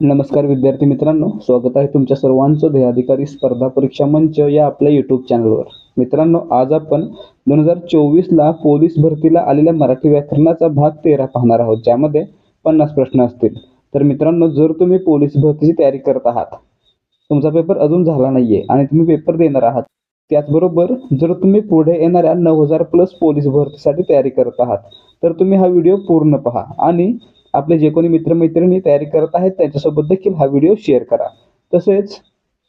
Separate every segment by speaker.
Speaker 1: नमस्कार विद्यार्थी मित्रांनो स्वागत आहे तुमच्या सर्वांचं ध्येयाधिकारी स्पर्धा परीक्षा मंच या आपल्या यूट्यूब चॅनलवर मित्रांनो आज आपण दोन हजार चोवीसला पोलीस भरतीला आलेल्या मराठी व्याकरणाचा भाग तेरा पाहणार आहोत ज्यामध्ये पन्नास प्रश्न असतील. तर मित्रांनो जर तुम्ही पोलीस भरतीची तयारी करत आहात तुमचा पेपर अजून झाला नाहीये आणि तुम्ही पेपर देणार आहात त्याचबरोबर जर तुम्ही पुढे येणाऱ्या नऊ हजार प्लस पोलीस भरतीसाठी तयारी करत आहात तर तुम्ही हा व्हिडिओ पूर्ण पहा आणि आपले जे कोणी मित्रमैत्रिणी तयारी करत आहेत त्यांच्यासोबत देखील हा व्हिडिओ शेअर करा. तसेच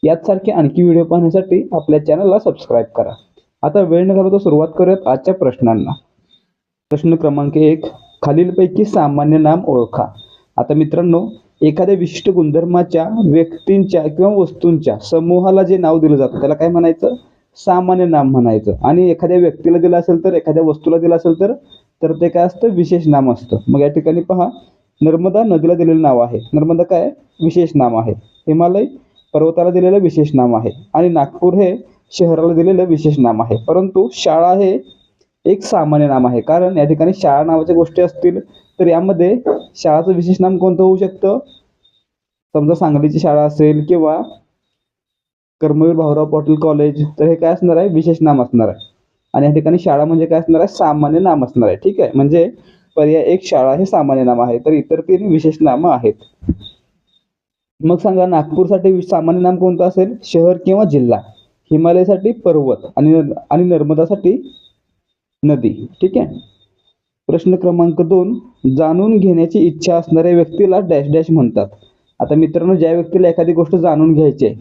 Speaker 1: याचसारखे आणखी व्हिडिओ पाहण्यासाठी आपल्या चॅनलला सबस्क्राईब करा. आता वेळ न घालवता सुरुवात करूयात आजच्या प्रश्नांना. प्रश्न क्रमांक एक खालीलपैकी सामान्य नाम ओळखा. आता मित्रांनो एखाद्या विशिष्ट गुणधर्माच्या व्यक्तींच्या किंवा वस्तूंच्या समूहाला जे नाव दिलं जातं त्याला काय म्हणायचं? सामान्य नाम म्हणायचं. आणि एखाद्या व्यक्तीला दिलं असेल तर एखाद्या वस्तूला दिलं असेल तर तर ते काय असतं? विशेष नाम असतं. मग या ठिकाणी पहा नर्मदा नदीला दिलेलं नाव आहे. नर्मदा काय? विशेष नाम आहे. हिमालय पर्वताला दिलेलं विशेष नाम आहे. आणि नागपूर हे शहराला दिलेलं विशेष नाम आहे. परंतु शाळा हे एक सामान्य नाम आहे. कारण या ठिकाणी शाळा नावाच्या गोष्टी असतील तर यामध्ये शाळाचं विशेष नाम कोणतं होऊ शकतं? समजा सांगलीची शाळा असेल किंवा कर्मवीर भाऊराव पाटील कॉलेज तर हे काय असणार आहे? विशेष नाम असणार आहे. आणि या ठिकाणी शाळा म्हणजे काय असणार आहे? सामान्य नाम असणार आहे. ठीक आहे? म्हणजे पर्याय एक शाळा हे सामान्य नाम आहे. तर इतर तीन विशेष नाम आहेत. मग सांगा नागपूरसाठी सामान्य नाम कोणतं असेल? शहर किंवा जिल्हा? हिमालयासाठी पर्वत आणि आणि नर्मदासाठी नदी. ठीक आहे? प्रश्न क्रमांक दोन जाणून घेण्याची इच्छा असणाऱ्या व्यक्तीला डॅश डॅश म्हणतात. आता मित्रांनो ज्या व्यक्तीला एखादी गोष्ट जाणून घ्यायची आहे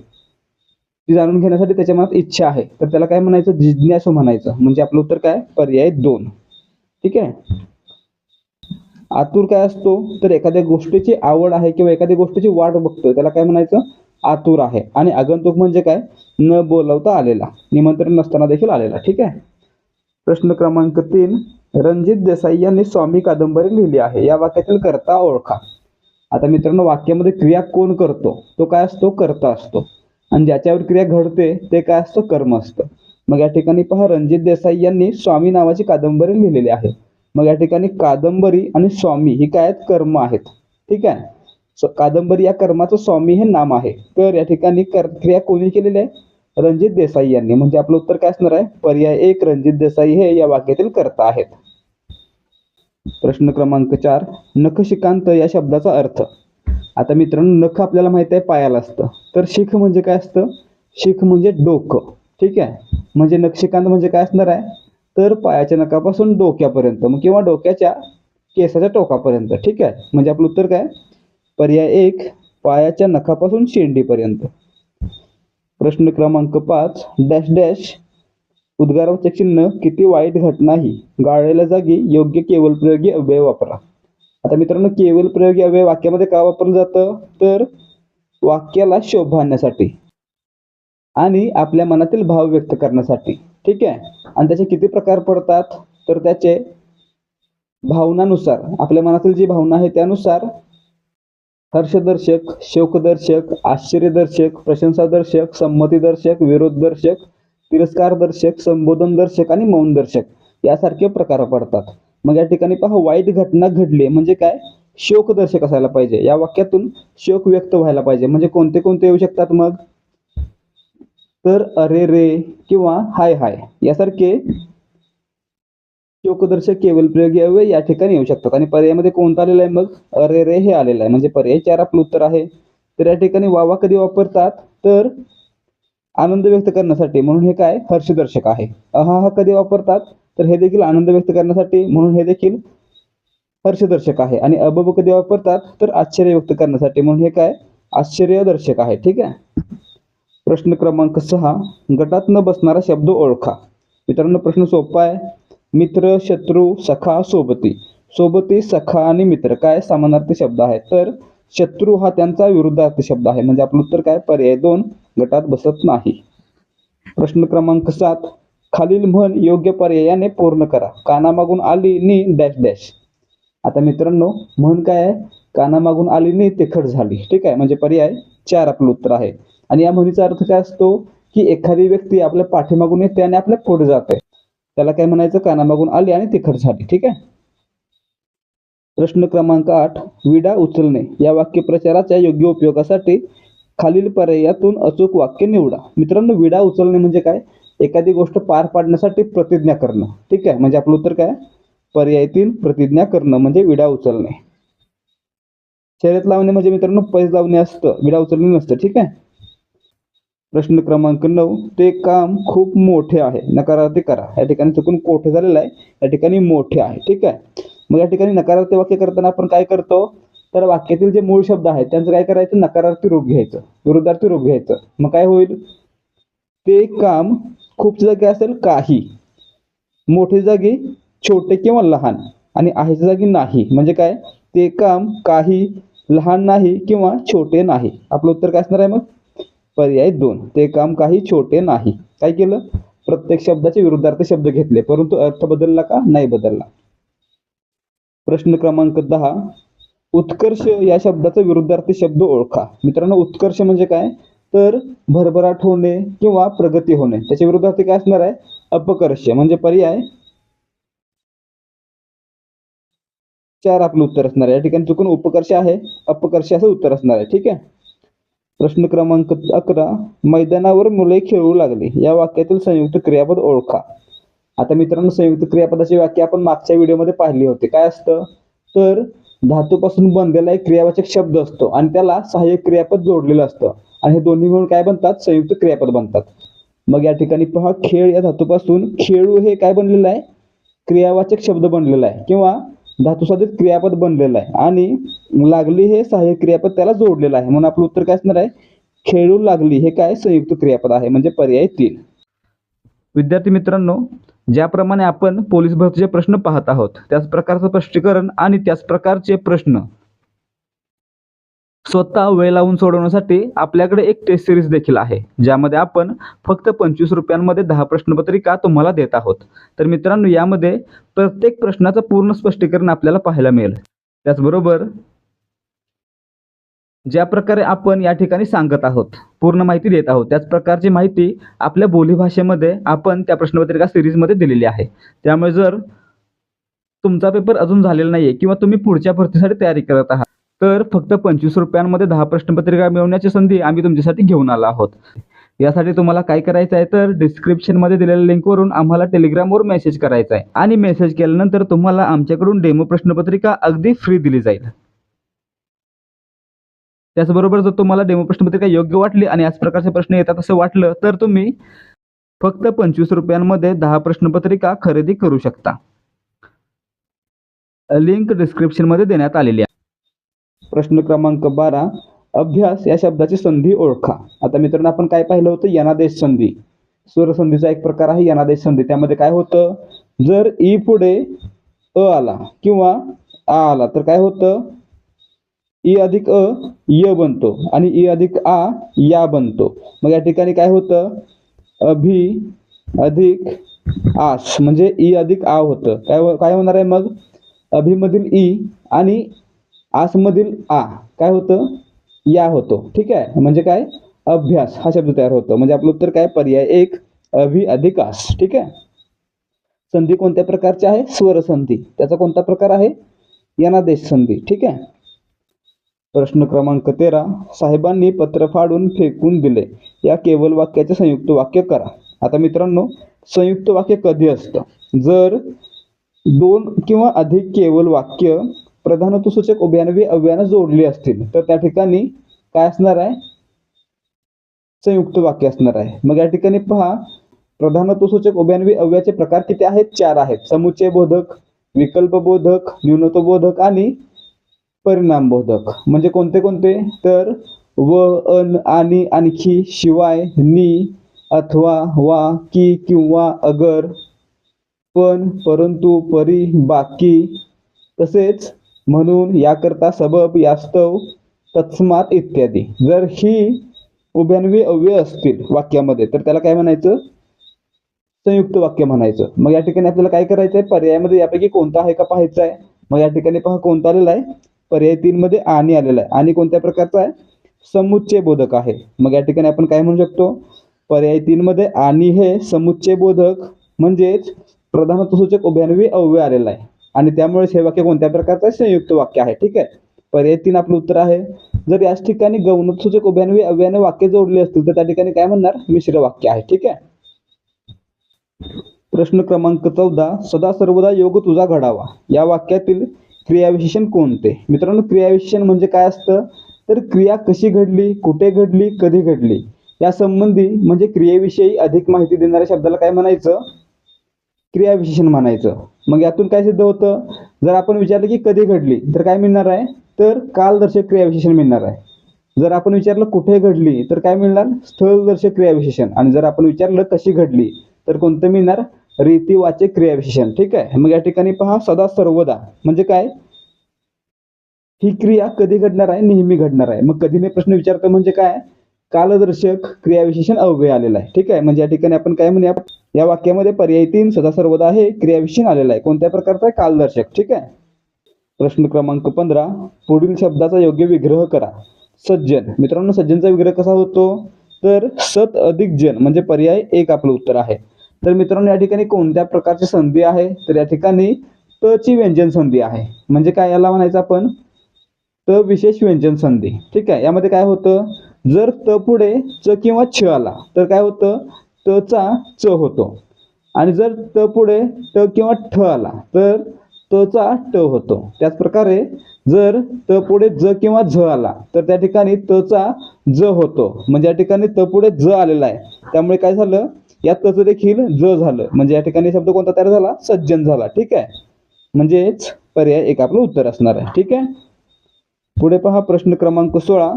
Speaker 1: ती जाणून घेण्यासाठी त्याच्या मनात इच्छा आहे. तर त्याला काय म्हणायचं? जिज्ञासू म्हणायचं. म्हणजे आपलं उत्तर काय? पर्याय दोन. ठीक आहे? आतुर काय असतो? तर एखाद्या गोष्टीची आवड आहे किंवा एखाद्या गोष्टीची वाट बघतोय. त्याला काय म्हणायचं? आतुर आहे. आणि आगंतुक म्हणजे काय? न बोलवता आलेला. निमंत्रण नसताना देखील आलेला. ठीक आहे? प्रश्न क्रमांक तीन. रणजित देसाई यांनी स्वामी कादंबरी लिहिली आहे. या वाक्यातील करता ओळखा. आता मित्रांनो वाक्यामध्ये क्रिया कोण करतो? तो काय असतो? करता असतो. आणि ज्याच्यावर क्रिया घडते ते काय असतं? कर्म असतं. मग या ठिकाणी पहा रणजित देसाई यांनी स्वामी नावाची कादंबरी लिहिलेली आहे. मग या ठिकाणी कादंबरी आणि स्वामी ही काय आहेत? कर्म आहेत. ठीक आहे? कादंबरी या कर्माचं स्वामी हे नाम आहे. तर या ठिकाणी कर क्रिया कोणी केलेली आहे? रणजित देसाई यांनी. म्हणजे आपलं उत्तर काय असणार आहे? पर्याय एक रणजित देसाई हे या वाक्यातील कर्ता आहेत. प्रश्न क्रमांक चार नखशिकांत या शब्दाचा अर्थ. आता मित्रांनो नख आपल्याला माहीत आहे पायाला असतं. तर शिख म्हणजे काय असतं? शिख म्हणजे डोकं. ठीक आहे? म्हणजे नक्षिकांत म्हणजे काय असणार आहे? तर पायाच्या नखापासून डोक्यापर्यंत मग किंवा डोक्याच्या केसाच्या टोकापर्यंत. ठीक आहे? म्हणजे आपलं उत्तर काय? पर्याय एक पायाच्या नखापासून शेंडीपर्यंत. प्रश्न क्रमांक पाच डॅश डॅश उद्गारावाचक चिन्ह किती वाईट घटना ही गाळलेल्या जागी योग्य केवल प्रयोगी अव्यय वापरा. आता मित्रांनो केवल प्रयोग अव्यय वाक्यामध्ये का वापरलं जातं? तर वाक्याला शोभा आणण्यासाठी आणि आपल्या मनातील भाव व्यक्त करण्यासाठी. ठीक आहे? आणि त्याचे किती प्रकार पडतात? तर त्याचे भावनानुसार आपल्या मनातील जी भावना आहे त्यानुसार हर्षदर्शक शोकदर्शक आश्चर्यदर्शक प्रशंसादर्शक संमतीदर्शक विरोधदर्शक तिरस्कारदर्शक संबोधनदर्शक आणि मौनदर्शक यासारखे प्रकार पडतात. मग या ठिकाणी पहा वाईट घटना घडली. म्हणजे काय? शोकदर्शक असायला पाहिजे. या वाक्यातून शोक व्यक्त व्हायला पाहिजे. म्हणजे कोणते कोणते येऊ शकतात मग? तर अरे रे किंवा हाय हाय यासारखे शोकदर्शक केवल प्रयोग यावे या ठिकाणी येऊ शकतात. आणि पर्यायामध्ये कोणता आलेलं आहे मग? अरे रे हे आलेलं आहे. म्हणजे पर्याय चार आपलं उत्तर आहे. तर या ठिकाणी वावा कधी वापरतात? तर आनंद व्यक्त करण्यासाठी. म्हणून हे काय? हर्षदर्शक आहे. अहा हा कधी वापरतात? तर हे देखील आनंद व्यक्त करण्यासाठी म्हणून हे देखील हर्षदर्शक आहे. आणि अबब कधी वापरतात तर आश्चर्य व्यक्त करण्यासाठी म्हणून हे काय? आश्चर्यदर्शक आहे. ठीक आहे? प्रश्न क्रमांक सहा. गटात न बसणारा शब्द ओळखा. मित्रांनो प्रश्न सोपा आहे. मित्र शत्रू सखा सोबती. सोबती सखा आणि मित्र काय समानार्थी शब्द आहे तर शत्रू हा त्यांचा विरुद्धार्थी शब्द आहे. म्हणजे आपलं उत्तर काय? पर्याय दोन. गटात बसत नाही. प्रश्न क्रमांक सात. खालील म्हण योग्य पर्यायाने पूर्ण करा. कानामागून आली नी डॅश डॅश. आता मित्रांनो म्हण काय आहे? कानामागून आली नी तिखट झाली. ठीक आहे? म्हणजे पर्याय चार आपलं उत्तर आहे. आणि या म्हणीचा अर्थ काय असतो? की एखादी व्यक्ती आपल्या पाठीमागून येते आणि आपल्या पुढे जाते. त्याला काय म्हणायचं? कानामागून आली आणि तिखट झाली. ठीक आहे? प्रश्न क्रमांक आठ विडा उचलणे. या वाक्यप्रचाराच्या योग्य उपयोगासाठी खालील पर्यायातून अचूक वाक्य निवडा. मित्रांनो विडा उचलणे म्हणजे काय? एखादी गोष्ट पार पाडण्यासाठी प्रतिज्ञा करणं. ठीक आहे? म्हणजे आपलं उत्तर काय? पर्याय तीन प्रतिज्ञा करणं म्हणजे विडा उचलणे. शर्यत लावणे म्हणजे मित्रांनो पैस लावणे असतं विडा उचलणे नसतं ठीक आहे? प्रश्न क्रमांक नऊ ते काम खूप मोठे आहे. नकारार्थी करा. या ठिकाणी चुकून कोठे झालेलं आहे? या ठिकाणी मोठे आहे ठीक आहे? मग या ठिकाणी नकारार्थी वाक्य करताना आपण काय करतो? तर वाक्यातील जे मूळ शब्द आहेत त्यांचं काय करायचं? नकारार्थी रूप घ्यायचं. विरुद्धार्थी रूप घ्यायचं. मग काय होईल? ते काम खूप जागी असेल काही. मोठी जागी छोटे किंवा लहान. आणि आहेच्या जागी नाही. म्हणजे काय? ते काम काही लहान नाही किंवा छोटे नाही. आपलं उत्तर काय असणार आहे मग? पर्याय दोन. ते काम काही छोटे नाही. काय केलं? प्रत्येक शब्दाचे विरुद्धार्थ शब्द घेतले. परंतु अर्थ बदलला का? नाही बदलला. प्रश्न क्रमांक दहा. उत्कर्ष या शब्दाचा विरुद्धार्थी शब्द ओळखा. मित्रांनो उत्कर्ष म्हणजे काय? तर भरभराट होणे किंवा प्रगती होणे. त्याच्या विरुद्धार्थी काय असणार आहे? अपकर्ष म्हणजे पर्याय. चार आपलं उत्तर असणार आहे. या ठिकाणी चुकून उपकर्ष आहे. अपकर्ष असं उत्तर असणार आहे. ठीक आहे? प्रश्न क्रमांक अकरा. मैदानावर मुले खेळू लागली. या वाक्यातील संयुक्त क्रियापद ओळखा. आता मित्रांनो संयुक्त क्रियापदाची व्याख्या आपण मागच्या व्हिडिओमध्ये पाहिली होती. काय असतं? तर धातूपासून बनलेला एक क्रियावाचक शब्द असतो आणि त्याला सहाय्यक क्रियापद जोडलेलं असतं. आणि हे दोन्ही मिळून काय बनतात? संयुक्त क्रियापद बनतात. मग या ठिकाणी पहा खेळ या धातूपासून खेळू हे काय बनलेलं आहे? क्रियावाचक शब्द बनलेला आहे किंवा धातुसाधित क्रियापद बनलेलं आहे. आणि लागली हे सहाय्यक क्रियापद त्याला जोडलेलं आहे. म्हणून आपलं उत्तर काय असणार आहे? खेळू लागली हे काय संयुक्त क्रियापद आहे. म्हणजे पर्याय तीन. विद्यार्थी मित्रांनो ज्याप्रमाणे आपण पोलीस भरतीचे प्रश्न पाहत आहोत त्याच प्रकारचं स्पष्टीकरण आणि त्याच प्रकारचे प्रश्न स्वतः वेळ लावून सोडवण्यासाठी आपल्याकडे एक टेस्ट सिरीज देखील आहे ज्यामध्ये आपण फक्त पंचवीस रुपयांमध्ये दहा प्रश्नपत्रिका तुम्हाला देत आहोत. तर मित्रांनो यामध्ये प्रत्येक प्रश्नाचं पूर्ण स्पष्टीकरण आपल्याला पाहायला मिळेल. त्याचबरोबर ज्या प्रकारे आपण या ठिकाणी सांगत आहोत पूर्ण माहिती देत आहोत त्याच प्रकारची माहिती आपल्या बोलीभाषेमध्ये आपण त्या प्रश्नपत्रिका सिरीजमध्ये दिलेली आहे. त्यामुळे जर तुमचा पेपर अजून झालेला नाहीये किंवा तुम्ही पुढच्या भरतीसाठी तयारी करत आहात तर फक्त पंचवीस रुपयांमध्ये दहा प्रश्नपत्रिका मिळवण्याची संधी आम्ही तुमच्यासाठी घेऊन आलो आहोत. यासाठी तुम्हाला काय करायचं आहे तर डिस्क्रिप्शनमध्ये दिलेल्या लिंकवरून आम्हाला टेलिग्रामवर मेसेज करायचा आहे. आणि मेसेज केल्यानंतर तुम्हाला आमच्याकडून डेमो प्रश्नपत्रिका अगदी फ्री दिली जाईल. त्याचबरोबर जर तुम्हाला डेमो प्रश्नपत्रिका योग्य वाटली आणि याच प्रकारचे प्रश्न येतात असं वाटलं तर तुम्ही फक्त पंचवीस रुपयांमध्ये दहा प्रश्नपत्रिका खरेदी करू शकता. लिंक डिस्क्रिप्शनमध्ये देण्यात आलेली आहे. प्रश्न क्रमांक बारा अभ्यास या शब्दाची संधी ओळखा. आता मित्रांनो आपण काय पाहिलं होतं? यनादेश संधी. स्वरसंधीचा एक प्रकार आहे यनादेश संधी. त्यामध्ये काय होतं? जर ई पुढे अ आला किंवा आ आला तर काय होतं? ई अधिक अ य बनतो आणि ई अधिक आ या बनतो. मग या ठिकाणी काय होतं? अभि अधिक आस म्हणजे ई अधिक आ होतं. काय हो-, काय होणार आहे मग? अभिमधील ई आणि आसमधील आ काय होतं? या होतो. ठीक आहे? म्हणजे काय? अभ्यास हा शब्द तयार होतो. म्हणजे आपलं उत्तर काय? पर्याय एक अभि अधिकास ठीक आहे? संधी कोणत्या प्रकारची आहे? स्वर संधी. त्याचा कोणता प्रकार आहे? यनादेश संधी. ठीक आहे? प्रश्न क्रमांक तेरा साहेबांनी पत्र फाडून फेकून दिले. या केवळ वाक्याचे संयुक्त वाक्य करा. आता मित्रांनो संयुक्त वाक्य कधी असतं? जर दोन किंवा अधिक केवळ वाक्य प्रधानत्वसूचक उभ्यानवी अव्यानं जोडली असतील तर त्या ठिकाणी काय असणार आहे? संयुक्त वाक्य असणार आहे. मग या ठिकाणी पहा प्रधानत्वसूचक उभ्यानवी अव्याचे प्रकार किती आहेत? चार आहेत. समुच्चय बोधक विकल्प बोधक न्यूनत्व बोधक आणि परिणाम बोधक म्हणजे कोणते कोणते? तर व अन आणि आणखी शिवाय नी अथवा वा की किंवा अगर पण परंतु परी बाकी तसेच म्हणून याकरता सबब यास्तव तत्समात इत्यादी. जर ही उभ्यान्वी अव्यय असतील वाक्यामध्ये तर त्याला काय म्हणायचं? संयुक्त वाक्य म्हणायचं. मग या ठिकाणी आपल्याला काय करायचं आहे? पर्यायामध्ये यापैकी कोणता आहे का पाहायचा आहे? मग या ठिकाणी पहा कोणता आलेला आहे? पर्याय तीन मध्ये आणि आलेला आहे. आणि कोणत्या प्रकारचा आहे? समुच्चय बोधक आहे. मग या ठिकाणी आपण काय म्हणू शकतो? पर्याय तीन मध्ये आणि हे समुच्चय बोधक म्हणजेच प्रधानत्वसूचक उभ्यान्वी अव्यय आलेला आहे. आणि त्यामुळेच हे वाक्य कोणत्या प्रकारचं संयुक्त वाक्य आहे. ठीक आहे? पर्याय तीन आपलं उत्तर आहे. जर याच ठिकाणी गौणसूचक उभ्यान्वी अव्याने वाक्य जोडले असतील तर त्या ठिकाणी काय म्हणणार? मिश्र वाक्य आहे. ठीक आहे? प्रश्न क्रमांक चौदा. सदा सर्वदा योग तुझा घडावा. या वाक्यातील क्रियाविशेषण कोणते? मित्रांनो क्रियाविशेषण म्हणजे काय असतं? तर क्रिया कशी घडली कुठे घडली कधी घडली? या संबंधी म्हणजे क्रियेविषयी अधिक माहिती देणाऱ्या शब्दाला काय म्हणायचं? क्रियाविशेषण म्हणायचं. मग यातून काय सिद्ध होतं? जर आपण विचारलं की कधी घडली तर काय मिळणार आहे? तर कालदर्शक क्रियाविशेषण मिळणार आहे. जर आपण विचारलं कुठे घडली तर काय मिळणार? स्थळदर्शक क्रियाविशेषण. आणि जर आपण विचारलं कशी घडली तर कोणतं मिळणार? रीतीवाचक क्रियाविशेषण. ठीक आहे? मग या ठिकाणी पहा सदा सर्वदा. म्हणजे काय? ही क्रिया कधी घडणार आहे? नेहमी घडणार आहे. मग कधी मी प्रश्न विचारतो म्हणजे काय? कालदर्शक क्रियाविशेषण अव्यय आलेला आहे. ठीक आहे? म्हणजे या ठिकाणी आपण काय म्हणूया या वाक्यामध्ये पर्याय तीन सदा सर्वदा हे क्रियाविशेषण आलेलं आहे. कोणत्या प्रकारचा आहे? कालदर्शक. ठीक आहे? प्रश्न क्रमांक पंधरा पुढील शब्दाचा योग्य विग्रह करा. सज्जन. मित्रांनो सज्जनचा विग्रह कसा होतो? तर सत अधिक जन म्हणजे पर्याय एक आपलं उत्तर आहे. तर मित्रांनो या ठिकाणी कोणत्या प्रकारची संधी आहे? तर या ठिकाणी त ची व्यंजन संधी आहे. म्हणजे काय याला म्हणायचं आपण? त विशेष व्यंजन संधी. ठीक आहे? यामध्ये काय होतं? जर त पुढे च किंवा छ आला तर काय होतं? त चा च होतो. आणि जर त पुढे ट किंवा ठ आला तर त चा ट होतो. त्याच प्रकारे जर त पुढे ज किंवा झ आला तर त्या ठिकाणी त चा ज होतो. म्हणजे या ठिकाणी त पुढे ज आलेला आहे. त्यामुळे काय झालं? या तच देखील ज झालं. म्हणजे या ठिकाणी शब्द कोणता तयार झाला? सज्जन झाला. ठीक आहे? म्हणजेच पर्याय एक आपलं उत्तर असणार आहे. ठीक आहे? पुढे पहा प्रश्न क्रमांक सोळा.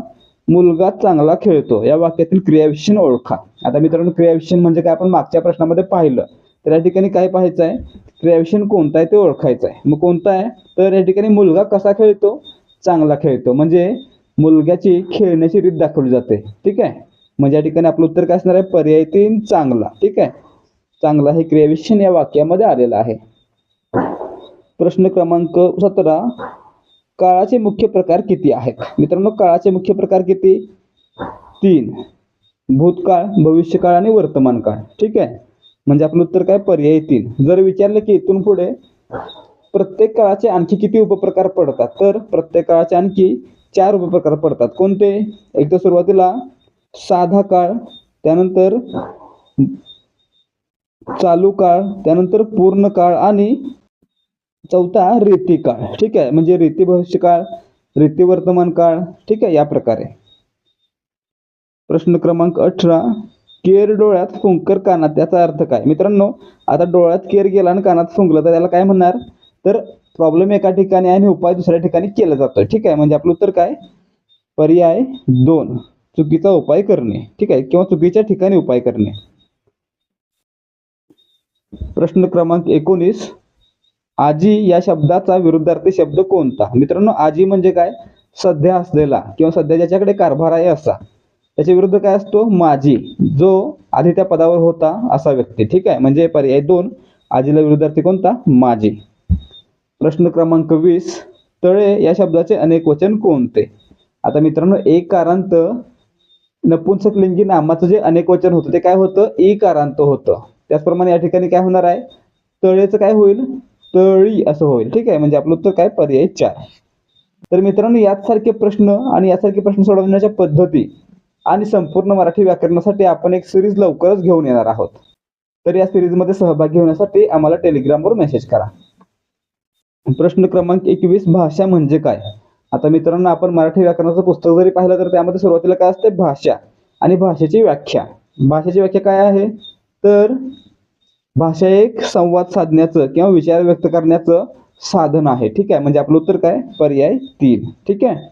Speaker 1: मुलगा चांगला खेळतो. या वाक्यातील क्रियाविशेषण ओळखा. आता मित्रांनो क्रियाविशेषण म्हणजे काय? आपण मागच्या प्रश्नामध्ये पाहिलं. तर या ठिकाणी काय पाहायचं आहे क्रियाविशेषण कोणता आहे ते ओळखायचं आहे मग कोणता आहे तर या ठिकाणी मुलगा कसा खेळतो? चांगला खेळतो. म्हणजे मुलग्याची खेळण्याची रीत दाखवली जाते. ठीक आहे? म्हणजे या ठिकाणी आपलं उत्तर काय असणार आहे? पर्याय तीन चांगला. ठीक आहे? चांगला हे क्रियाविशेषण या वाक्यामध्ये आलेलं आहे. प्रश्न क्रमांक सतरा. काळाचे मुख्य प्रकार किती आहेत? मित्रांनो काळाचे मुख्य प्रकार किती? तीन. भूतकाळ भविष्यकाळ आणि वर्तमान काळ ठीक आहे? म्हणजे आपलं उत्तर काय? पर्याय तीन. जर विचारलं की इथून पुढे प्रत्येक काळाचे आणखी किती उपप्रकार पडतात? तर प्रत्येक काळाचे आणखी चार उपप्रकार पडतात. कोणते? एक तर सुरुवातीला साधा काळ त्यानंतर चालू काळ त्यानंतर पूर्ण काळ आणि चौथा रीती काळ. ठीक आहे? म्हणजे रीती भविष्य काळ रीती वर्तमान काळ ठीक आहे? या प्रकारे. प्रश्न क्रमांक अठरा केर डोळ्यात फुंकर कानात याचा अर्थ काय? मित्रांनो आता डोळ्यात केर गेला आणि कानात फुंकलं तर त्याला काय म्हणणार? तर प्रॉब्लेम एका ठिकाणी आणि उपाय दुसऱ्या ठिकाणी केला जातो ठीक आहे? म्हणजे आपलं उत्तर काय? पर्याय दोन. चुकीचा उपाय करणे. ठीक आहे? किंवा चुकीच्या ठिकाणी उपाय करणे. प्रश्न क्रमांक एकोणीस आजी या शब्दाचा विरुद्धार्थी शब्द कोणता? मित्रांनो आजी म्हणजे काय? सध्या असलेला किंवा सध्या ज्याच्याकडे कारभार आहे असा. त्याच्या विरुद्ध काय असतो? माझी जो आधी त्या पदावर होता असा व्यक्ती. ठीक आहे? म्हणजे पर्याय दोन आजीला विरुद्धार्थी कोणता? माझी प्रश्न क्रमांक वीस तळे या शब्दाचे अनेक वचन कोणते? आता मित्रांनो एक कारांत नपुंसकलिंगी नामाचं जे अनेक वचन होतं ते काय होतं? ई कारांत होतं. त्याचप्रमाणे या ठिकाणी काय होणार आहे? तळेचं काय होईल? तळी असं होईल. ठीक आहे? म्हणजे आपलं उत्तर काय? पर्याय चार. तर मित्रांनो यासारखे प्रश्न आणि यासारखे प्रश्न सोडवण्याच्या पद्धती आणि संपूर्ण मराठी व्याकरणासाठी आपण एक सिरीज लवकरच घेऊन येणार आहोत. तर या सिरीजमध्ये सहभागी होण्यासाठी आम्हाला टेलिग्रामवर मेसेज करा. प्रश्न क्रमांक एकवीस भाषा म्हणजे काय? आता मित्रांनो आपण मराठी व्याकरणाचं पुस्तक जरी पाहिलं तर त्यामध्ये सुरुवातीला काय असते? भाषा आणि भाषेची व्याख्या. भाषेची व्याख्या काय आहे? तर भाषा एक संवाद साधण्याचं किंवा विचार व्यक्त करण्याचं साधन आहे. ठीक आहे? म्हणजे आपलं उत्तर काय? पर्याय तीन. ठीक आहे?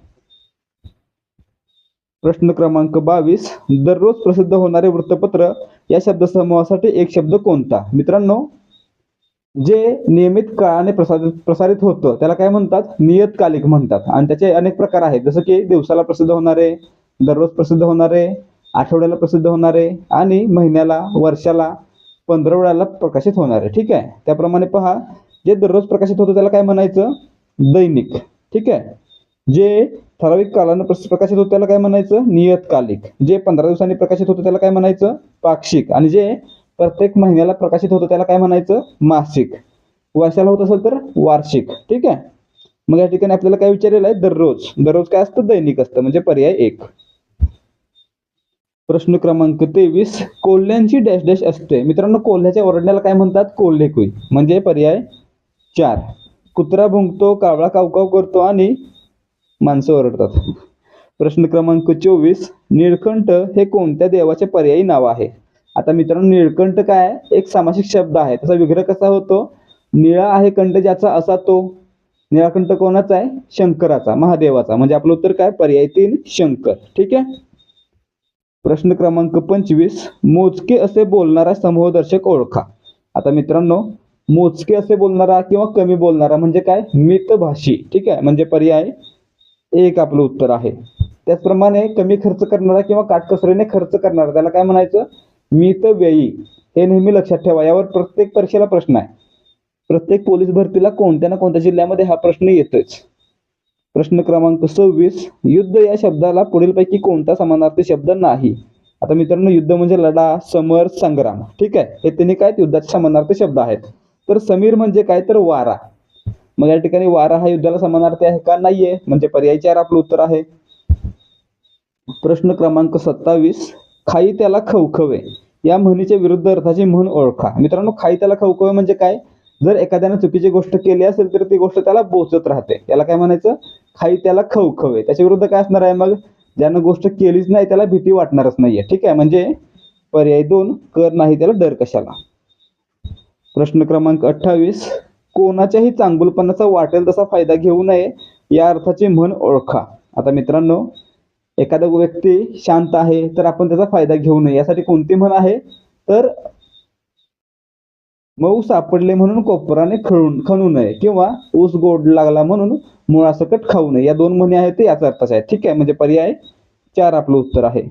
Speaker 1: प्रश्न क्रमांक बावीस. दररोज प्रसिद्ध होणारे वृत्तपत्र या शब्दसमूहासाठी एक शब्द कोणता? मित्रांनो जे नियमित काळाने प्रसारित प्रसारित होतं त्याला काय म्हणतात? नियतकालिक म्हणतात. आणि त्याचे अनेक प्रकार आहेत. जसं की दिवसाला प्रसिद्ध होणारे दररोज प्रसिद्ध होणारे आठवड्याला प्रसिद्ध होणारे आणि महिन्याला वर्षाला पंधरवड्याला प्रकाशित होणारे ठीक आहे? त्याप्रमाणे पहा जे दररोज प्रकाशित होतं त्याला काय म्हणायचं? दैनिक. ठीक आहे? जे ठराविक कालानं प्रकाशित होतं त्याला काय म्हणायचं? नियतकालिक. जे पंधरा दिवसांनी प्रकाशित होतं त्याला काय म्हणायचं? पाक्षिक. आणि जे प्रत्येक महिन्याला प्रकाशित होतं त्याला काय म्हणायचं? मासिक. वर्षाला होत असेल तर वार्षिक. ठीक आहे? मग या ठिकाणी आपल्याला काय विचारलेलं आहे? दररोज. दररोज काय असतं? दैनिक असतं. म्हणजे पर्याय एक. प्रश्न क्रमांक तेवीस कोल्ह्यांची डॅश डॅश असते. मित्रांनो कोल्ह्याच्या ओरडण्याला काय म्हणतात? कोल्हे कुई. म्हणजे पर्याय चार. कुत्रा भुंकतो कावळा कावकाव करतो आणि माणसं ओरडतात. प्रश्न क्रमांक चोवीस निळकंठ हे कोणत्या देवाचे पर्यायी नाव आहे? आता मित्रांनो निळकंठ काय? एक सामासिक शब्द आहे. त्याचा विग्रह कसा होतो? निळा आहे कंठ ज्याचा असा तो. निळाकंठ कोणाचा आहे? शंकराचा महादेवाचा. म्हणजे आपलं उत्तर काय? पर्याय तीन शंकर. ठीक आहे? प्रश्न क्रमांक पंचवीस मोजके असे बोलणारा समूहदर्शक ओळखा. आता मित्रांनो मोजके असे बोलणारा किंवा कमी बोलणारा म्हणजे काय? मितभाषी. ठीक आहे? म्हणजे पर्याय एक आपलं उत्तर आहे. त्याचप्रमाणे कमी खर्च करणारा किंवा काटकसरीने खर्च करणारा त्याला काय म्हणायचं? मितव्ययी. हे नेहमी लक्षात ठेवा. यावर प्रत्येक परीक्षेला प्रश्न आहे. प्रत्येक पोलीस भरतीला कोणत्या ना कोणत्या जिल्ह्यामध्ये हा प्रश्न येतोच प्रश्न क्रमांक सव्वीस युद्ध या शब्दाला पुढीलपैकी कोणता समानार्थी शब्द नाही? आता मित्रांनो युद्ध म्हणजे लढा समर संग्राम. ठीक आहे? हे तिन्ही काय? युद्धाचे समानार्थी शब्द आहेत. तर समीर म्हणजे काय? तर वारा. मग या ठिकाणी वारा हा युद्धाला समानार्थी आहे का? नाहीये. म्हणजे पर्याय चार आपलं उत्तर आहे. प्रश्न क्रमांक सत्तावीस खाई त्याला खवखवे. या म्हणीच्या विरुद्ध अर्थाची म्हण ओळखा. मित्रांनो खाई त्याला खवखवे म्हणजे काय? जर एखाद्याने चुकीची गोष्ट केली असेल तर ती गोष्ट त्याला बोचत राहते. याला काय म्हणायचं? खाई त्याला खवखवे त्याच्या विरुद्ध काय असणार आहे मग? ज्यानं गोष्ट केलीच नाही त्याला भीती वाटणारच नाहीये. ठीक आहे? म्हणजे पर्याय दोन कर नाही त्याला डर कशाला? प्रश्न क्रमांक अठ्ठावीस कोणाच्याही चांगुलपणाचा वाटेल तसा फायदा घेऊ नये या अर्थाची म्हण ओळखा. आता मित्रांनो एखादा व्यक्ती शांत आहे तर आपण त्याचा फायदा घेऊ नये. यासाठी कोणती म्हण आहे? तर मऊ सापडले म्हणून कोपराने खळून खणू नये किंवा ऊस गोड लागला म्हणून मुळासकट खाऊ नये. या दोन म्हणी आहेत ते याचा अर्थच आहे. ठीक आहे म्हणजे पर्याय चार आपलं उत्तर आहे.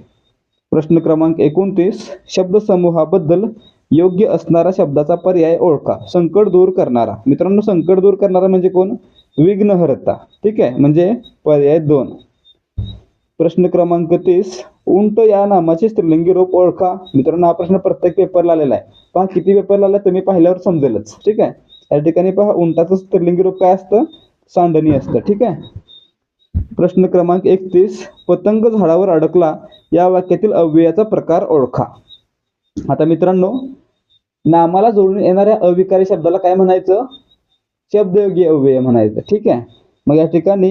Speaker 1: प्रश्न क्रमांक एकोणतीस शब्द समूहाबद्दल योग्य असणारा शब्दाचा पर्याय ओळखा. संकट दूर करणारा. मित्रांनो संकट दूर करणारा म्हणजे कोण? विघ्नहर्ता. ठीक आहे म्हणजे पर्याय दोन. प्रश्न क्रमांक तीस उंट या नामाचे स्त्रीलिंगी रूप ओळखा. मित्रांनो हा प्रश्न प्रत्येक पेपरला आलेला आहे. पहा किती पेपरला आला तुम्ही पाहिल्यावर समजेलच. ठीक आहे? या ठिकाणी पहा उंटाचं स्त्रीलिंगी रूप काय असतं? सांडणी असतं. ठीक आहे? प्रश्न क्रमांक एकतीस. पतंग झाडावर अडकला या वाक्यातील अव्ययाचा प्रकार ओळखा. आता मित्रांनो नामाला जोडून येणाऱ्या अविकारी शब्दाला काय म्हणायचं? शब्दयोगी अव्यय म्हणायचं. ठीक आहे? मग या ठिकाणी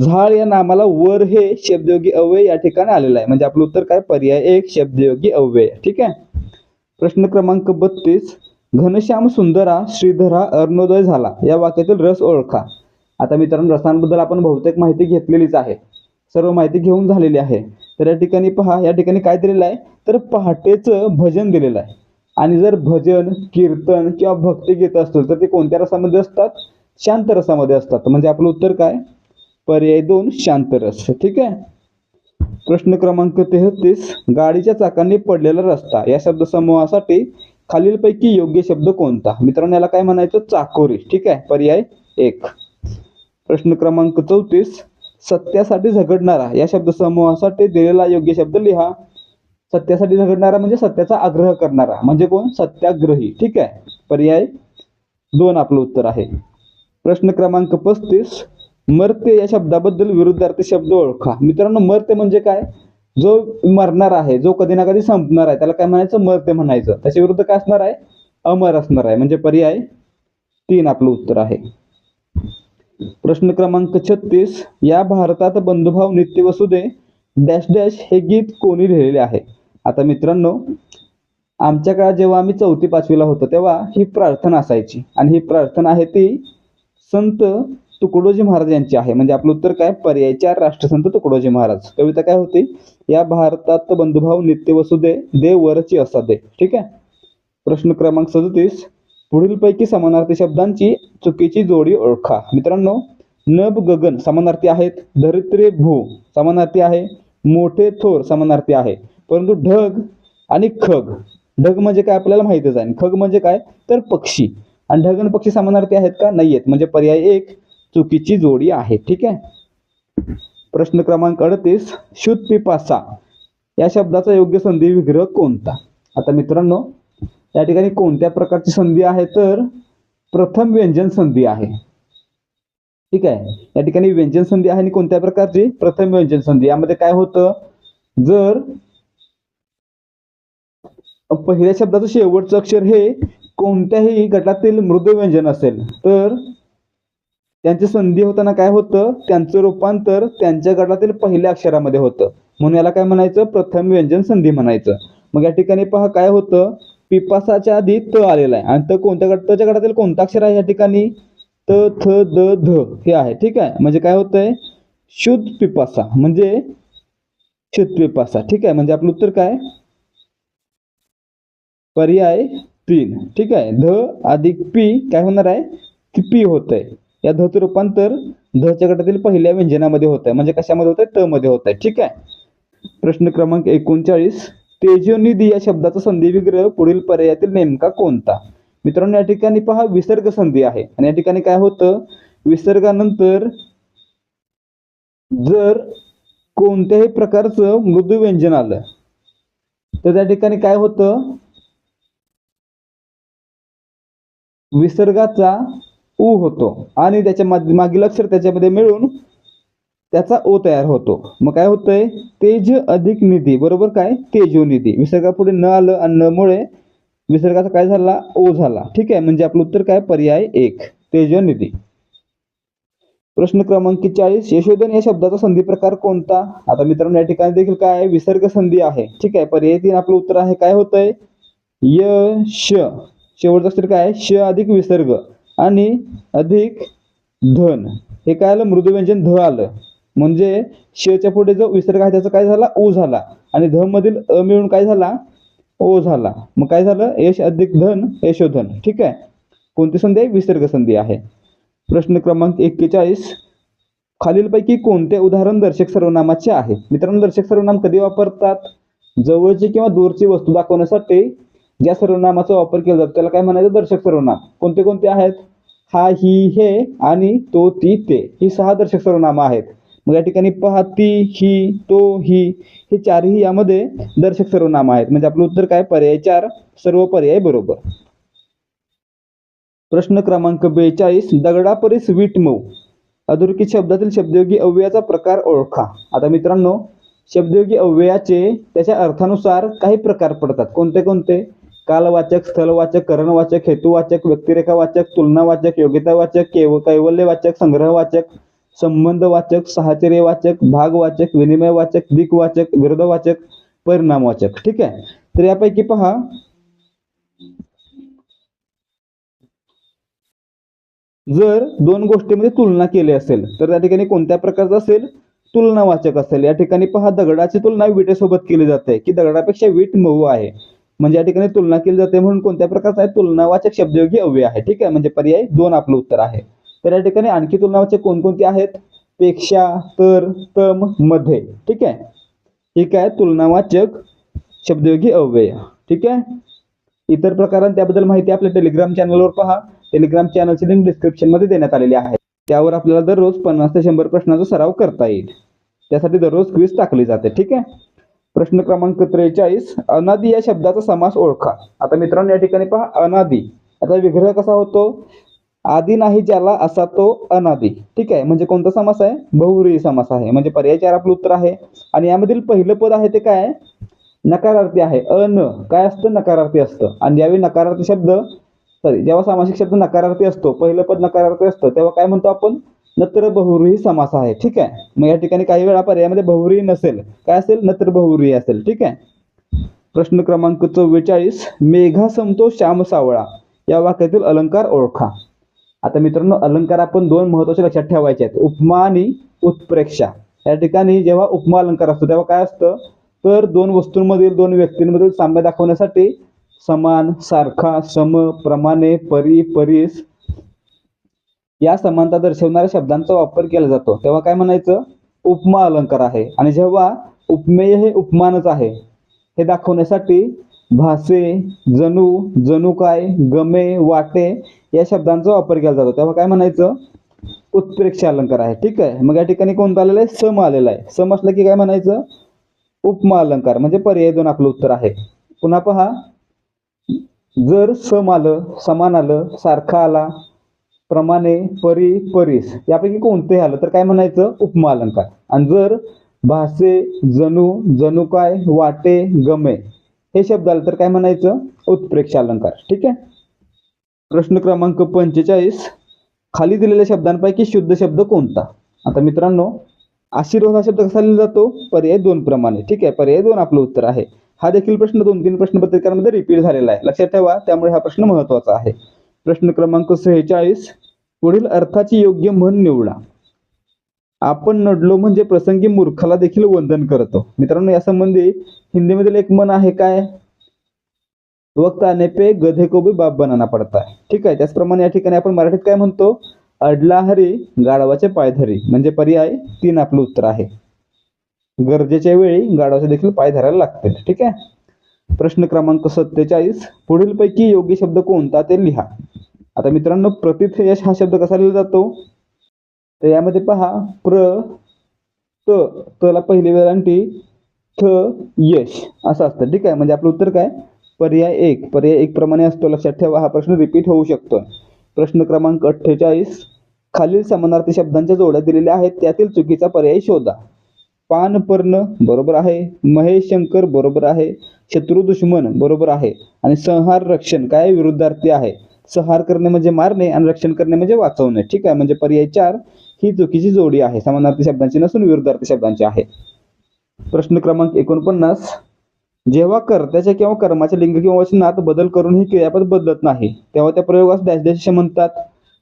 Speaker 1: झाड या नामाला वर हे शब्दयोगी अव्यय या ठिकाणी आलेलं आहे. म्हणजे आपलं उत्तर काय? पर्याय एक शब्दयोगी अव्यय. ठीक आहे? प्रश्न क्रमांक बत्तीस. घनश्याम सुंदरा श्रीधरा अर्णोदय झाला. या वाक्यातील रस ओळखा. आता मित्रांनो रसांबद्दल आपण बहुतेक माहिती घेतलेलीच आहे. सर्व माहिती घेऊन झालेली आहे. तर या ठिकाणी पहा या ठिकाणी काय दिलेलं आहे? तर पहाटेचं भजन दिलेलं आहे. आणि जर भजन कीर्तन किंवा भक्तिगीत असतील तर ते कोणत्या रसामध्ये असतात? शांत रसामध्ये असतात. म्हणजे आपलं उत्तर काय? पर्याय दोन शांत रस. ठीक आहे? प्रश्न क्रमांक तेहतीस गाडीच्या चाकांनी पडलेला रस्ता. या शब्दसमूहासाठी खालीलपैकी योग्य शब्द कोणता? मित्रांनो याला काय म्हणायचं? चाकोरी. ठीक आहे? पर्याय एक. प्रश्न क्रमांक चौतीस सत्यासाठी झगडणारा. या शब्दसमूहासाठी दिलेला योग्य शब्द लिहा. सत्यासाठी झगडणारा म्हणजे सत्याचा आग्रह करणारा. म्हणजे कोण? सत्याग्रही. ठीक आहे? पर्याय दोन आपलं उत्तर आहे. प्रश्न क्रमांक पस्तीस मर्त्य या शब्दाबद्दल विरुद्धार्थी शब्द ओळखा. मित्रांनो मर्त्य म्हणजे काय? जो मरणार आहे जो कधी ना कधी संपणार आहे त्याला काय म्हणायचं? मर्त्य म्हणायचं. त्याच्या विरुद्ध काय असणार आहे? अमर असणार आहे. म्हणजे पर्याय तीन आपलं उत्तर आहे. प्रश्न क्रमांक छत्तीस या भारतात बंधुभाव नित्य वसुदे डॅश डॅश हे गीत कोणी लिहिलेले आहे? आता मित्रांनो आमच्या काळात जेव्हा आम्ही चौथी पाचवीला होतो तेव्हा ही प्रार्थना असायची. आणि ही प्रार्थना आहे ती संत तुकडोजी महाराज यांची आहे. म्हणजे आपलं उत्तर काय? पर्याय चार राष्ट्रसंत तुकडोजी महाराज. कविता काय होती? या भारतात बंधुभाव नित्य वसुदे दे वरची असा दे ठीक आहे? प्रश्न क्रमांक सदतीस. पुढीलपैकी समानार्थी शब्दांची चुकीची जोडी ओळखा. मित्रांनो नभ गगन समानार्थी आहेत. धरित्रे भू समानार्थी आहे. मोठे थोर समानार्थी आहे. परंतु ढग आणि खग. ढग म्हणजे काय आपल्याला माहितच आहे. आणि खग म्हणजे काय? तर पक्षी. आणि पक्षी समानार्थी आहेत का? नाही आहेत म्हणजे पर्याय एक चुकीची जोडी आहे. ठीक आहे? प्रश्न क्रमांक अडतीस शुद्ध पिपासा. या शब्दाचा योग्य संधी विग्रह कोणता? आता मित्रांनो या ठिकाणी कोणत्या प्रकारची संधी आहे? तर प्रथम व्यंजन संधी आहे. ठीक आहे? या ठिकाणी व्यंजन संधी आहे आणि कोणत्या प्रकारची? प्रथम व्यंजन संधी. यामध्ये काय होतं? जर पहिल्या शब्दाचं शेवटचं अक्षर हे कोणत्याही गटातील मृदू व्यंजन असेल तर त्यांची संधी होताना काय होतं? त्यांचं रूपांतर त्यांच्या गटातील पहिल्या अक्षरामध्ये होतं. म्हणून याला काय म्हणायचं? प्रथम व्यंजन संधी म्हणायचं. मग या ठिकाणी पहा काय होतं? पिपासाच्या आधी त आलेला आहे. आणि त कोणत्या गट तच्या गटातील कोणता अक्षर आहे या ठिकाणी? त थ द ध हे आहे. ठीक आहे? म्हणजे काय होतंय? शुद्ध पिपासा. म्हणजे शुद्ध पिपासा. ठीक आहे? म्हणजे आपलं उत्तर काय? पर्याय तीन ठीक आहे. ध अधिक पी काय होणार आहे? की पी होत आहे या धचं रूपांतर धच्या गटातील पहिल्या व्यंजनामध्ये होत आहे म्हणजे कशामध्ये होत आहे त मध्ये होत आहे ठीक आहे. प्रश्न क्रमांक एकोणचाळीस. तेजोनिधी या शब्दाचा संधी विग्रह पुढील पर्यायातील नेमका कोणता? मित्रांनो या ठिकाणी पहा विसर्ग संधी आहे. आणि या ठिकाणी काय होतं? विसर्गानंतर जर कोणत्याही प्रकारचं मृदू व्यंजन आलं तर त्या ठिकाणी काय होतं? विसर्गाचा उ होतो आणि त्याच्या मागील अक्षर त्याच्यामध्ये मिळून त्याचा ओ तयार होतो. मग काय होतंय? तेज अधिक निधी. बरोबर काय? तेजोनिधी विसर्गापुढे न आलं आणि न मुळे विसर्गाचा काय झाला? ओ झाला. ठीक आहे. म्हणजे आपलं उत्तर काय? पर्याय एक. तेजोनिधी प्रश्न क्रमांक चाळीस. यशोधन या शब्दाचा संधी प्रकार कोणता? आता मित्रांनो या ठिकाणी देखील काय? विसर्ग संधी आहे. ठीक आहे. पर्याय तीन आपलं उत्तर आहे. काय होतंय? यश. शेवटचं अक्षर काय आहे? श अधिक विसर्ग आणि अधिक धन. हे काय आलं? मृदू व्यंजन ध आलं. म्हणजे शच्या पुढे जो विसर्ग आहे त्याचा काय झाला? ऊ झाला. आणि ध मधील अ मिळून काय झाला? ओ झाला. मग काय झालं? यश अधिक धन यशोधन. ठीक आहे? कोणती संधी आहे? विसर्ग संधी आहे. प्रश्न क्रमांक एक्केचाळीस. खालीलपैकी कोणते उदाहरण दर्शक सर्वनामाचे आहे? मित्रांनो दर्शक सर्वनाम कधी वापरतात? जवळची किंवा दूरची वस्तू दाखवण्यासाठी ज्या सर्वनामाचा वापर केला जातो त्याला काय म्हणायचं? दर्शक सर्वनाम. कोणते कोणते आहेत? हा ही हे आणि तो ती ते. ही सहा दर्शक सर्वनामं आहेत. मग या ठिकाणी पहा ती ही तो ही हे चारही यामध्ये दर्शक सर्वनाम आहेत. म्हणजे आपलं उत्तर काय? पर्याय चार सर्व पर्याय बरोबर. प्रश्न क्रमांक बेचाळीस दगडापरीस वीट मऊ. अधोरेखित शब्दातील शब्दयोगी अव्ययाचा प्रकार ओळखा. आता मित्रांनो शब्दयोगी अव्ययाचे त्याच्या अर्थानुसार काही प्रकार पडतात. कोणते कोणते? कालवाचक स्थलवाचक करणवाचक हेतुवाचक व्यक्तिरेखावाचक तुलनावाचक योग्यतावाचक केव कैवल्यवाचक संग्रहवाचक संबंधवाचक साहचर्यवाचक भागवाचक विनिमयवाचक दिक्वाचक विरोधवाचक परिणामवाचक. ठीक आहे? तर यापैकी पहा. जर दोन गोष्टीमध्ये तुलना केली असेल तर त्या ठिकाणी कोणत्या प्रकारचं असेल? तुलनावाचक असेल. या ठिकाणी पहा दगडाची तुलना विटेसोबत केली जाते की दगडापेक्षा वीट मऊ आहे. म्हणजे या ठिकाणी तुलना केली जाते म्हणून कोणत्या प्रकारचा आहे? तुलनावाचक शब्दयोगी अव्यय आहे. ठीक आहे? म्हणजे पर्याय दोन आपलं उत्तर आहे. तर या ठिकाणी आणखी तुलनावाचक कोणकोणते आहेत? पेक्षा तर तममध्ये. ठीक आहे? हे काय? तुलनावाचक शब्दयोगी अव्यय. ठीक आहे? इतर प्रकारां त्याबद्दल माहिती आपल्या टेलिग्राम चॅनलवर पहा. टेलिग्राम चॅनलची लिंक डिस्क्रिप्शनमध्ये देण्यात आलेली आहे. त्यावर आपल्याला दररोज पन्नास ते शंभर प्रश्नाचा सराव करता येईल. त्यासाठी दररोज क्विज टाकली जाते. ठीक आहे? प्रश्न क्रमांक त्रेचाळीस अनादी या शब्दाचा समास ओळखा. आता मित्रांनो या ठिकाणी पहा अनादी. आता विग्रह कसा होतो? आदी नाही ज्याला असा तो अनादी. ठीक आहे म्हणजे कोणता समास आहे? बहुव्रीही समास आहे. म्हणजे पर्याय चार आपलं उत्तर आहे. आणि यामधील पहिलं पद आहे ते काय नकारार्थी आहे. अन. काय असतं? नकारार्थी असतं. आणि ज्यावेळी नकारार्थी शब्द सॉरी जेव्हा सामासिक शब्द नकारार्थी असतो पहिलं पद नकारार्थी असतं तेव्हा काय म्हणतो आपण? नत्र बहुरूही समास आहे. ठीक आहे? मग या ठिकाणी काही वेळा पर्यायामध्ये बहुरी नसेल. काय असेल? नत्र बहुरी असेल. ठीक आहे? प्रश्न क्रमांक चव्वेचाळीस मेघा समतो श्याम सावळा. या वाक्यातील अलंकार ओळखा. आता मित्रांनो अलंकार आपण दोन महत्त्वाचे लक्षात ठेवायचे आहेत. उपमा आणि उत्प्रेक्षा. या ठिकाणी जेव्हा उपमा अलंकार असतो तेव्हा काय असतं? तर दोन वस्तूंमधील दोन व्यक्तींमधील साम्य दाखवण्यासाठी समान सारखा सम प्रमाणे परी परीस या समानता दर्शवणाऱ्या शब्दांचा वापर केला जातो. तेव्हा काय म्हणायचं? उपमा अलंकार आहे. आणि जेव्हा उपमेय हे उपमानच आहे हे दाखवण्यासाठी भासे जणू जणू काय गमे वाटे या शब्दांचा वापर केला जातो. तेव्हा काय म्हणायचं? उत्प्रेक्ष अलंकार आहे. ठीक आहे? मग या ठिकाणी कोणता आलेलं आहे? सम आलेलं आहे. सम असलं की काय म्हणायचं? उपमा अलंकार म्हणजे पर्याय दोन आपलं उत्तर आहे. पुन्हा पहा. जर सम आलं समान आलं सारखा आला प्रमाणे परी परीस यापैकी कोणतंही आलं तर काय म्हणायचं? उपमा अलंकार आणि जर भासे जणू जणू काय वाटे गमे हे शब्द आले तर काय म्हणायचं? उत्प्रेक्ष अलंकार ठीक आहे? प्रश्न क्रमांक पंचेचाळीस. खाली दिलेल्या शब्दांपैकी शुद्ध शब्द कोणता? आता मित्रांनो आशीर्वाद हा शब्द कसा लिहिला जातो? पर्याय दोन प्रमाणे. ठीक आहे? पर्याय दोन आपलं उत्तर आहे. हा देखील प्रश्न दोन तीन प्रश्न पत्रिकांमध्ये रिपीट झालेला आहे. लक्षात ठेवा त्यामुळे हा प्रश्न महत्त्वाचा आहे. प्रश्न क्रमांक सेहेचाळीस. पुढील अर्थाची योग्य म्हण निवडा. आपण नडलो म्हणजे प्रसंगी मूर्खाला देखील वंदन करतो. मित्रांनो या संबंधी हिंदीमधील एक म्हण आहे काय? वक्त आने पे गधे को भी बाप बनाना पडता है. ठीक आहे त्याचप्रमाणे या ठिकाणी आपण मराठीत काय म्हणतो? अडला हरी गाढवाचे पायधरी म्हणजे पर्याय तीन आपलं उत्तर आहे. गरजेच्या वेळी गाढवाचे देखील पाय धरायला लागतील ठीक आहे? प्रश्न क्रमांक सत्तेचाळीस. पुढीलपैकी योग्य शब्द कोणता ते लिहा. आता मित्रांनो प्रतिथयश हा शब्द कसा लिहिला जातो? तर यामध्ये पहा प्र त तला पहिली वेळांटी थ यश असं असतं. ठीक आहे? म्हणजे आपलं उत्तर काय? पर्याय एक. पर्याय एक प्रमाणे असतो. लक्षात ठेवा हा प्रश्न रिपीट होऊ शकतो. प्रश्न क्रमांक अठ्ठेचाळीस. खालील समानार्थी शब्दांच्या जोड्या दिलेल्या आहेत त्यातील चुकीचा पर्याय शोधा. पान पर्ण बरोबर आहे महेश शंकर बरोबर आहे शत्रू दुश्मन बरोबर आहे आणि संहार रक्षण काय विरुद्धार्थी आहे? संहार करणे म्हणजे मारणे आणि रक्षण करणे म्हणजे वाचवणे. ठीक आहे? म्हणजे पर्याय चार ही चुकीची जोडी आहे. समानार्थी शब्दांची नसून विरुद्धार्थी शब्दांची आहे. प्रश्न क्रमांक एकोणपन्नास जेव्हा कर्त्याच्या किंवा कर्माच्या लिंग किंवा वचनात बदल करून ही क्रियापद बदलत नाही तेव्हा त्या प्रयोगास डॅश डॅश म्हणतात.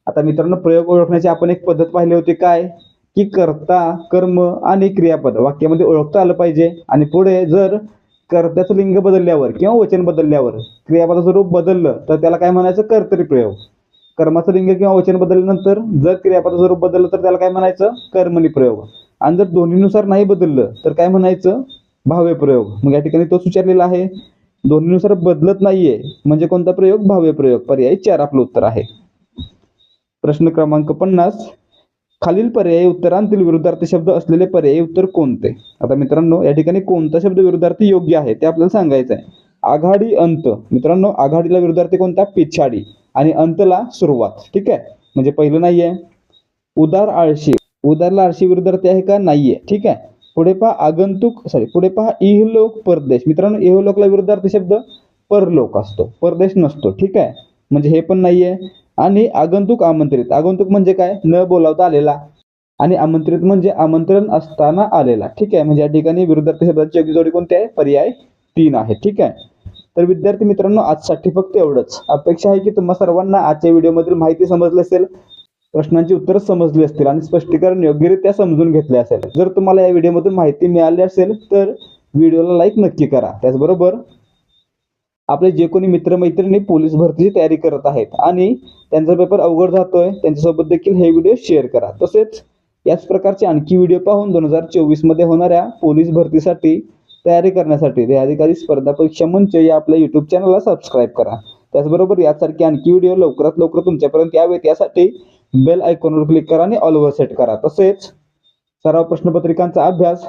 Speaker 1: आता मित्रांनो प्रयोग ओळखण्याची आपण एक पद्धत पाहिली होती. काय? की कर्ता कर्म आणि क्रियापद वाक्यामध्ये ओळखता आलं पाहिजे. आणि पुढे जर कर्त्याचं लिंग बदलल्यावर किंवा वचन बदलल्यावर क्रियापदाचं रूप बदललं तर त्याला काय म्हणायचं? कर्तरी प्रयोग. कर्माचं लिंग किंवा वचन बदलल्यानंतर जर क्रियापदाचं रूप बदललं तर त्याला काय म्हणायचं? कर्मणी प्रयोग. आणि जर दोन्हीनुसार नाही बदललं तर काय म्हणायचं? भाव्यप्रयोग मग या ठिकाणी तोच विचारलेला आहे. दोन्हीनुसार बदलत नाहीये म्हणजे कोणता प्रयोग? भाव्य प्रयोग. पर्याय चार आपलं उत्तर आहे. प्रश्न क्रमांक पन्नास. खालील पर्यायी उत्तरांतील विरुद्धार्थी शब्द असलेले पर्यायी उत्तर कोणते? आता मित्रांनो या ठिकाणी कोणता शब्द विरुद्धार्थी योग्य आहे ते आपल्याला सांगायचं आहे आघाडी अंत. मित्रांनो आघाडीला विरुद्धार्थी कोणता? पिछाडी. आणि अंतला सुरुवात. ठीक आहे? म्हणजे पहिलं नाहीये. उदार आळशी. उदारला आळशी विरुद्धार्थी आहे का? नाहीये. ठीक आहे? पुढे पहा आगंतुक सॉरी पुढे पहा इहलोक परदेश. मित्रांनो इहलोकला विरुद्धार्थी शब्द परलोक असतो. परदेश नसतो. ठीक आहे? म्हणजे हे पण नाहीये. आणि आगंतुक आमंत्रित. आगंतुक म्हणजे काय? न बोलावता आलेला. आणि आमंत्रित म्हणजे आमंत्रण असताना आलेला. ठीक आहे? म्हणजे या ठिकाणी विरुद्धार्थी शब्दाची योग्य जोडी कोणती आहे? पर्याय तीन आहे. ठीक आहे? तर विद्यार्थी मित्रांनो आजसाठी फक्त एवढंच. अपेक्षा आहे की तुम्हा सर्वांना आजच्या व्हिडिओमधील माहिती समजली असेल प्रश्नांची उत्तरं समजली असतील आणि स्पष्टीकरण योग्यरित्या समजून घेतले असेल. जर तुम्हाला या व्हिडिओमधून माहिती मिळाली असेल तर व्हिडिओला लाईक नक्की करा. त्याचबरोबर आपले जे कोणी मित्रमैत्रिणी पोलीस भरतीची तयारी करत आहेत आणि त्यांचा पेपर अवघड जातोय त्यांच्यासोबत देखील हे व्हिडिओ शेअर करा. तसेच याच प्रकारचे आणखी व्हिडिओ पाहून दोन हजार चोवीसमध्ये होणाऱ्या पोलीस भरतीसाठी तयारी करण्यासाठी ते अधिकारी स्पर्धा परीक्षा मंच या आपल्या युट्यूब चॅनलला सबस्क्राईब करा. त्याचबरोबर यासारखे आणखी व्हिडिओ लवकरात लवकर तुमच्यापर्यंत यावेत यासाठी बेल आयकॉनवर क्लिक करा आणि ऑलवर सेट करा. तसेच सराव प्रश्नपत्रिकांचा अभ्यास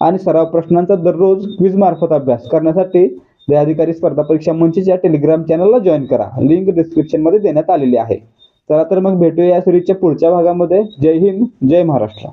Speaker 1: आणि सराव प्रश्नांचा दररोज क्विज मार्फत अभ्यास करण्यासाठी अधिकारी स्पर्धा परीक्षा मंचच्या टेलिग्राम चॅनलला जॉईन करा. लिंक डिस्क्रिप्शनमध्ये देण्यात आलेली आहे. चला तर मग भेटूया या सिरीजच्या पुढच्या भागामध्ये. जय हिंद जय महाराष्ट्र.